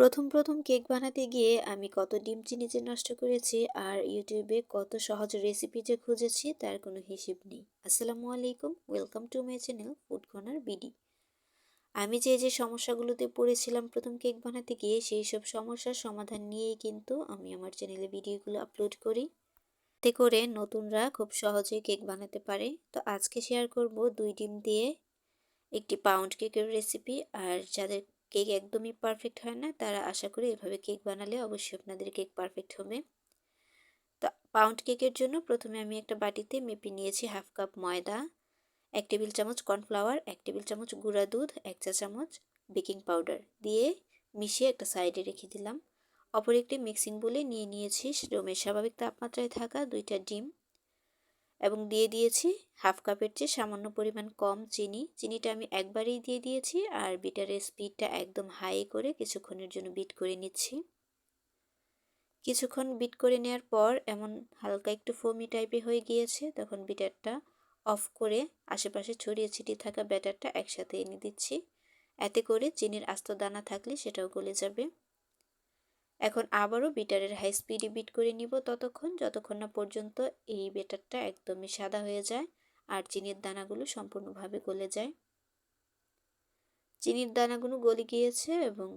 প্রথম প্রথম কেক বানাতে গিয়ে আমি কত ডিম, চিনি যে নষ্ট করেছি আর ইউটিউবে কত সহজ রেসিপি যে খুঁজেছি তার কোনো হিসেব নেই। আসসালামু আলাইকুম welcome to my channel food corner BD আমি যে যে সমস্যাগুলোতে পড়েছিলাম প্রথম কেক বানাতে গিয়ে সেই সব সমস্যার সমাধান নিয়েই কিন্তু আমি আমার চ্যানেলে ভিডিওগুলো আপলোড করি। এতে করে নতুনরা খুব সহজে কেক বানাতে পারে। তো আজকে শেয়ার করব দুই ডিম দিয়ে একটি পাউন্ড কেকের রেসিপি আর যাদের কেক একদমই পারফেক্ট হয় না। তারা আশা করি এভাবে কেক বানালে অবশ্যই আপনাদের কেক পারফেক্ট হবে। তো পাউন্ড কেকের জন্য প্রথমে আমি একটা বাটিতে মেপে নিয়েছি হাফ কাপ ময়দা, এক টেবিল চামচ কর্নফ্লাওয়ার এক টেবিল চামচ গুঁড়া দুধ, এক চা চামচ বেকিং পাউডার দিয়ে মিশিয়ে একটা সাইডে রেখে দিলাম। অপর একটি মিক্সিং বলে নিয়ে নিয়েছি। রুমের স্বাভাবিক তাপমাত্রায় থাকা দুইটা ডিম। এবং দিয়ে দিয়েছি হাফ কাপের চেয়ে সামান্য পরিমাণ কম চিনি। চিনিটা আমি একবারেই দিয়ে দিয়েছি আর বিটারের স্পিডটা একদম হাই করে কিছুক্ষণের জন্য বিট করে নিচ্ছি। কিছুক্ষণ বিট করে নেওয়ার পর এমন হালকা একটু ফোমি টাইপের হয়ে গিয়েছে তখন বিটারটা অফ করে আশেপাশে ছড়িয়ে ছিটিয়ে থাকা ব্যাটারটা একসাথে এনে দিচ্ছি। এতে করে চিনির আস্ত দানা থাকলে সেটাও গলে যাবে। এখন আবারও বিটারের হাই স্পিডে বিট করে নিব ততক্ষণ, যতক্ষণ না পর্যন্ত এই বেটারটা একদমই সাদা হয়ে যায় আর চিনির দানাগুলো সম্পূর্ণভাবে গলে যায়। চিনির দানাগুলো গলে গিয়েছে এবং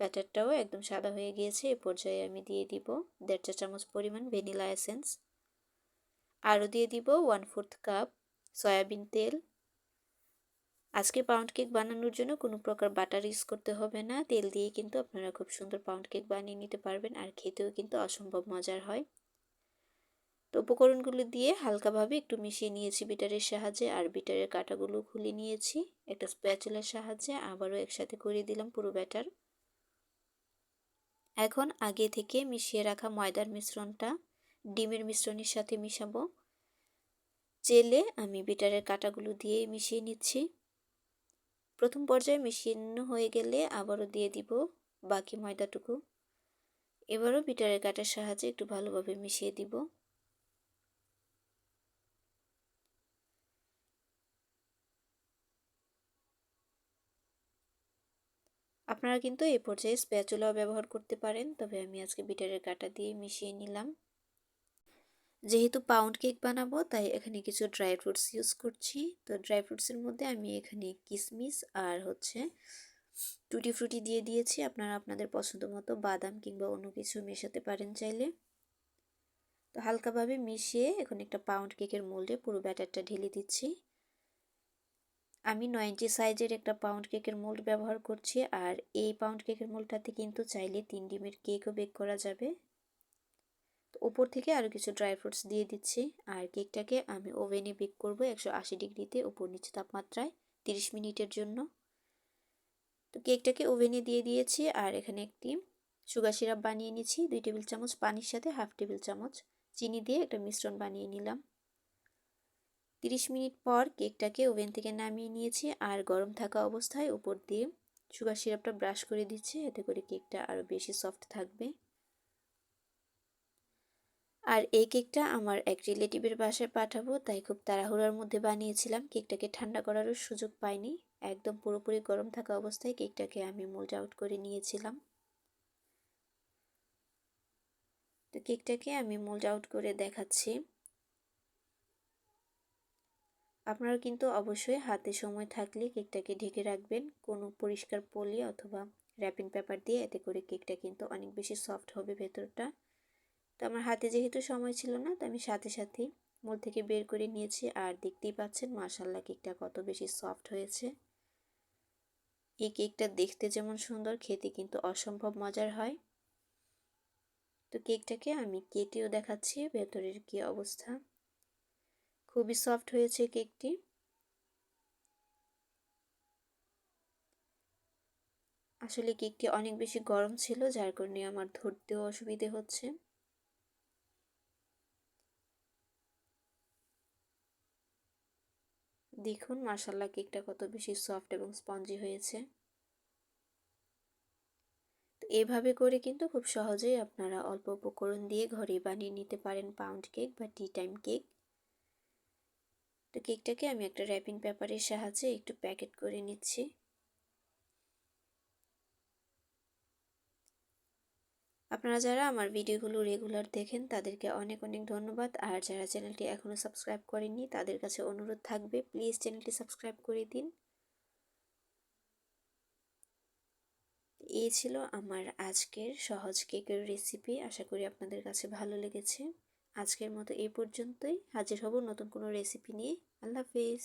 ব্যাটারটাও একদম সাদা হয়ে গিয়েছে, এ পর্যায়ে আমি দিয়ে দিব দেড় চা চামচ পরিমাণ ভ্যানিলা এসেন্স। আরও দিয়ে দিব ওয়ান ফোর্থ কাপ সয়াবিন তেল আজকে পাউন্ড কেক বানানোর জন্য কোনো প্রকার বাটার ইউজ করতে হবে না। তেল দিয়ে কিন্তু আপনারা খুব সুন্দর পাউন্ড কেক বানিয়ে নিতে পারবেন আর খেতেও কিন্তু অসম্ভব মজার হয়। তো উপকরণগুলো দিয়ে হালকাভাবে একটু মিশিয়ে নিয়েছি বিটারের সাহায্যে আর বিটারের কাটাগুলো খুলে নিয়েছি। একটা স্প্যাচুলার সাহায্যে আবারও একসাথে করে দিলাম পুরো ব্যাটার এখন আগে থেকে মিশিয়ে রাখা ময়দার মিশ্রণটা ডিমের মিশ্রণের সাথে মিশাবো। চেলে আমি বিটারের কাটাগুলো দিয়ে মিশিয়ে নিচ্ছি। প্রথম পর্যায়ে মিশিয়ে হয়ে গেলে আবারও দিয়ে দিব বাকি ময়দাটুকু। এবারও বিটারের কাটার সাহায্যে একটু ভালোভাবে মিশিয়ে দিব। আপনারা কিন্তু এই পর্যায়ে স্প্যাচুলাও ব্যবহার করতে পারেন, তবে আমি আজকে বিটারের কাটা দিয়ে মিশিয়ে নিলাম। যেহেতু পাউন্ড কেক বানাবো, তাই এখানে কিছু ড্রাই ফ্রুটস ইউজ করছি। তো ড্রাই ফ্রুটসের মধ্যে আমি এখানে কিশমিশ আর হচ্ছে টুটি ফ্রুটি দিয়ে দিয়েছি। আপনারা আপনাদের পছন্দ মতো বাদাম কিংবা অন্য কিছু মেশাতে পারেন চাইলে। তো হালকাভাবে মিশিয়ে এখন একটা পাউন্ড কেকের মোল্ডে পুরো ব্যাটারটা ঢেলে দিচ্ছি। আমি নয় ইঞ্চি সাইজের একটা পাউন্ড কেকের মোল্ড ব্যবহার করছি। আর এই পাউন্ড কেকের মোল্ডটাতে কিন্তু চাইলে তিন ডিমের কেকও বেক করা যাবে। তো উপর থেকে আরও কিছু ড্রাই ফ্রুটস দিয়ে দিচ্ছি। আর কেকটাকে আমি ওভেনে বেক করব একশো আশি ডিগ্রিতে উপর নিচে তাপমাত্রায় তিরিশ মিনিটের জন্য। তো কেকটাকে ওভেনে দিয়ে দিয়েছি, আর এখানে একটি সুগার সিরাপ বানিয়ে নিচ্ছি, দুই টেবিল চামচ পানির সাথে, হাফ টেবিল চামচ চিনি দিয়ে একটা মিশ্রণ বানিয়ে নিলাম। তিরিশ মিনিট পর কেকটাকে ওভেন থেকে নামিয়ে নিয়েছি, আর গরম থাকা অবস্থায় উপর দিয়ে সুগার সিরাপটা ব্রাশ করে দিচ্ছি, এতে করে কেকটা আরও বেশি সফট থাকবে। আর এই কেকটা আমার এক রিলেটিভের বাসায় পাঠাবো, তাই খুব তাড়াহুড়ার মধ্যে বানিয়েছিলাম। কেকটাকে ঠান্ডা করারও সুযোগ পাইনি। একদম পুরোপুরি গরম থাকা অবস্থায় কেকটাকে আমি মোল্ড আউট করে নিয়েছিলাম। তো কেকটাকে আমি মোল্ড আউট করে দেখাচ্ছি। আপনারা কিন্তু অবশ্যই হাতে সময় থাকলে কেকটাকে ঢেকে রাখবেন। কোনো পরিষ্কার পলি অথবা র্যাপিং পেপার দিয়ে এতে করে কেকটা কিন্তু অনেক বেশি সফট হবে ভেতরটা। তো আমার হাতে যেহেতু সময় ছিল না, তো আমি সাথে সাথেই মোল থেকে বের করে নিয়েছি। আর দেখতেই পাচ্ছেন মাসাল্লা কেকটা কত বেশি সফট হয়েছে। এই কেকটা দেখতে যেমন সুন্দর, খেতে কিন্তু অসম্ভব মজার হয়। তো কেকটাকে আমি কেটেও দেখাচ্ছি, ভেতরের কি অবস্থা। খুবই সফট হয়েছে কেকটি। আসলে কেকটি অনেক বেশি গরম ছিল, যার কারণে আমার ধরতেও অসুবিধে হচ্ছে। দেখুন মার্শাল্লাহ কেকটা কত বেশি সফট এবং স্পঞ্জি হয়েছে। তো এভাবে করে কিন্তু খুব সহজেই আপনারা অল্প উপকরণ দিয়ে ঘরে বানিয়ে নিতে পারেন পাউন্ড কেক বা টি টাইম কেক তো কেকটাকে আমি একটা র্যাপিং পেপারের সাহায্যে একটু প্যাকেট করে নিচ্ছি। আপনারা যারা আমার ভিডিওগুলো রেগুলার দেখেন, তাদেরকে অনেক অনেক ধন্যবাদ। আর যারা চ্যানেলটি এখনও সাবস্ক্রাইব করেননি, তাদের কাছে অনুরোধ থাকবে প্লিজ চ্যানেলটি সাবস্ক্রাইব করে দিন। এই ছিল আমার আজকের সহজ কেকের রেসিপি আশা করি আপনাদের কাছে ভালো লেগেছে। আজকের মতো এই পর্যন্তই। হাজির হব নতুন কোনো রেসিপি নিয়ে। আল্লাহ হাফিজ।